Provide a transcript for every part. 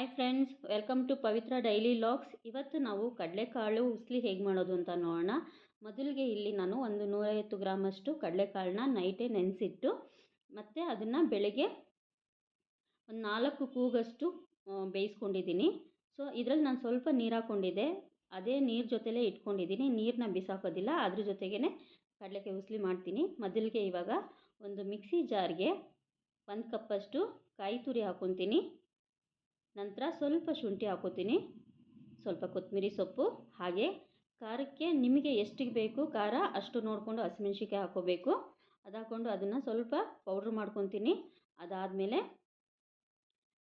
Hi friends welcome to Pavithra daily vlogs ಇವತ್ತು ನಾವು ಕಡಲೆಕಾಳು ಉಸ್ಲಿ ಹೇಗೆ ಮಾಡೋದು ಅಂತ ನೋಡೋಣ. ಮೊದಲಿಗೆ ಇಲ್ಲಿ ನಾನು ಒಂದು ನೂರೈವತ್ತು ಗ್ರಾಮಷ್ಟು ಕಡಲೆಕಾಳನ್ನ ನೈಟೇ ನೆನೆಸಿಟ್ಟು, ಮತ್ತು ಅದನ್ನು ಬೆಳಗ್ಗೆ ಒಂದು ನಾಲ್ಕು ಕೂಗಷ್ಟು ಬೇಯಿಸ್ಕೊಂಡಿದ್ದೀನಿ. ಸೊ ಇದರಲ್ಲಿ ನಾನು ಸ್ವಲ್ಪ ನೀರು ಹಾಕ್ಕೊಂಡಿದ್ದೆ ಅದೇ ನೀರು ಜೊತೆಲೇ ಇಟ್ಕೊಂಡಿದ್ದೀನಿ. ನೀರನ್ನ ಬಿಸಾಕೋದಿಲ್ಲ. ಅದ್ರ ಜೊತೆಗೇ ಕಡಲೆಕಾಯಿ ಉಸ್ಲಿ ಮಾಡ್ತೀನಿ. ಮೊದಲಿಗೆ ಇವಾಗ ಒಂದು ಮಿಕ್ಸಿ ಜಾರ್ಗೆ ಒಂದು ಕಪ್ಪಷ್ಟು ಕಾಯಿ ತುರಿ ಹಾಕ್ಕೊತೀನಿ ನಂತರ ಸ್ವಲ್ಪ ಶುಂಠಿ ಹಾಕೋತೀನಿ. ಸ್ವಲ್ಪ ಕೊತ್ತಂಬರಿ ಸೊಪ್ಪು, ಹಾಗೆ ಖಾರಕ್ಕೆ ನಿಮಗೆ ಎಷ್ಟಿಗೆ ಬೇಕು ಖಾರ ಅಷ್ಟು ನೋಡಿಕೊಂಡು ಹಸಿಮೆಣ್ಸಿಕಾಯಿ ಹಾಕೋಬೇಕು. ಅದು ಹಾಕ್ಕೊಂಡು ಅದನ್ನು ಸ್ವಲ್ಪ ಪೌಡ್ರ್ ಮಾಡ್ಕೊತೀನಿ. ಅದಾದಮೇಲೆ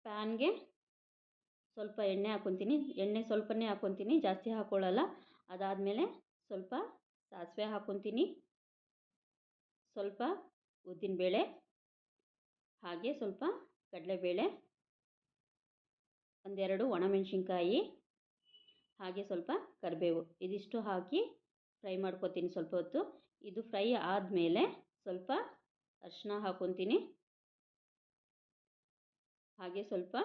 ಪ್ಯಾನ್ಗೆ ಸ್ವಲ್ಪ ಎಣ್ಣೆ ಹಾಕ್ಕೊತೀನಿ ಎಣ್ಣೆ ಸ್ವಲ್ಪನೇ ಹಾಕ್ಕೊತೀನಿ ಜಾಸ್ತಿ ಹಾಕ್ಕೊಳ್ಳಲ್ಲ ಅದಾದಮೇಲೆ ಸ್ವಲ್ಪ ಸಾಸಿವೆ ಹಾಕ್ಕೊತೀನಿ ಸ್ವಲ್ಪ ಉದ್ದಿನಬೇಳೆ, ಹಾಗೆ ಸ್ವಲ್ಪ ಕಡಲೆಬೇಳೆ. ಒಂದೆರಡು ಒಣಮೆಣಸಿನ್ಕಾಯಿ, ಹಾಗೆ ಸ್ವಲ್ಪ ಕರಿಬೇವು. ಇದಿಷ್ಟು ಹಾಕಿ ಫ್ರೈ ಮಾಡ್ಕೊತೀನಿ ಸ್ವಲ್ಪ ಹೊತ್ತು. ಇದು ಫ್ರೈ ಆದಮೇಲೆ ಸ್ವಲ್ಪ ಅರಿಶಿನ ಹಾಕ್ಕೊತೀನಿ ಹಾಗೆ ಸ್ವಲ್ಪ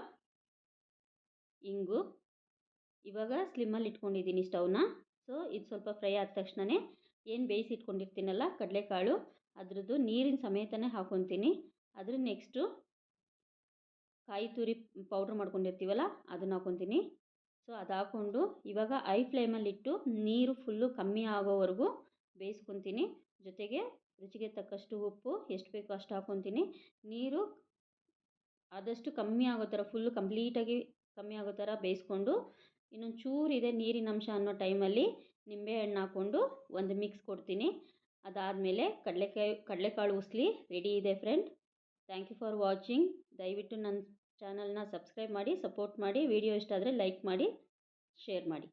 ಇಂಗು. ಇವಾಗ ಸ್ಲಿಮ್ಮಲ್ಲಿ ಇಟ್ಕೊಂಡಿದ್ದೀನಿ ಸ್ಟವ್ನ. ಸೊ, ಇದು ಸ್ವಲ್ಪ ಫ್ರೈ ಆದ ತಕ್ಷಣವೇ ಏನು ಬೇಯಿಸಿಟ್ಕೊಂಡಿರ್ತೀನಲ್ಲ ಕಡಲೆಕಾಳು, ಅದರದ್ದು ನೀರಿನ ಸಮೇತನೇ ಹಾಕ್ಕೊತೀನಿ ಅದ್ರ ನೆಕ್ಸ್ಟು ಕಾಯಿ ತುರಿ ಪೌಡ್ರ್ ಮಾಡ್ಕೊಂಡಿರ್ತೀವಲ್ಲ, ಅದನ್ನು ಹಾಕ್ಕೊತೀನಿ ಸೊ ಅದು ಹಾಕ್ಕೊಂಡು ಇವಾಗ ಐ ಫ್ಲೇಮಲ್ಲಿಟ್ಟು ನೀರು ಫುಲ್ಲು ಕಮ್ಮಿ ಆಗೋವರೆಗೂ ಬೇಯಿಸ್ಕೊತೀನಿ. ಜೊತೆಗೆ ರುಚಿಗೆ ತಕ್ಕಷ್ಟು ಉಪ್ಪು, ಎಷ್ಟು ಬೇಕೋ ಅಷ್ಟು ಹಾಕ್ಕೊತೀನಿ ನೀರು ಆದಷ್ಟು ಕಮ್ಮಿ ಆಗೋ ಥರ ಫುಲ್ಲು ಕಂಪ್ಲೀಟಾಗಿ ಕಮ್ಮಿ ಆಗೋ ಥರ ಬೇಯಿಸ್ಕೊಂಡು, ಇನ್ನೊಂದು ಚೂರಿದೆ ನೀರಿನ ಅಂಶ ಅನ್ನೋ ಟೈಮಲ್ಲಿ ನಿಂಬೆಹಣ್ಣು ಹಾಕ್ಕೊಂಡು ಒಂದು ಮಿಕ್ಸ್ ಕೊಡ್ತೀನಿ. ಅದಾದಮೇಲೆ ಕಡಲೆಕಾಯಿ, ಕಡಲೆಕಾಳು ಉಸ್ಲಿ ರೆಡಿ ಇದೆ friend thank you for watching ದಯವಿಟ್ಟು ನನ್ನ ಚಾನಲ್ನ ಸಬ್ಸ್ಕ್ರೈಬ್ ಮಾಡಿ ಸಪೋರ್ಟ್ ಮಾಡಿ ವಿಡಿಯೋ ಇಷ್ಟ ಆದರೆ ಲೈಕ್ ಮಾಡಿ ಶೇರ್ ಮಾಡಿ.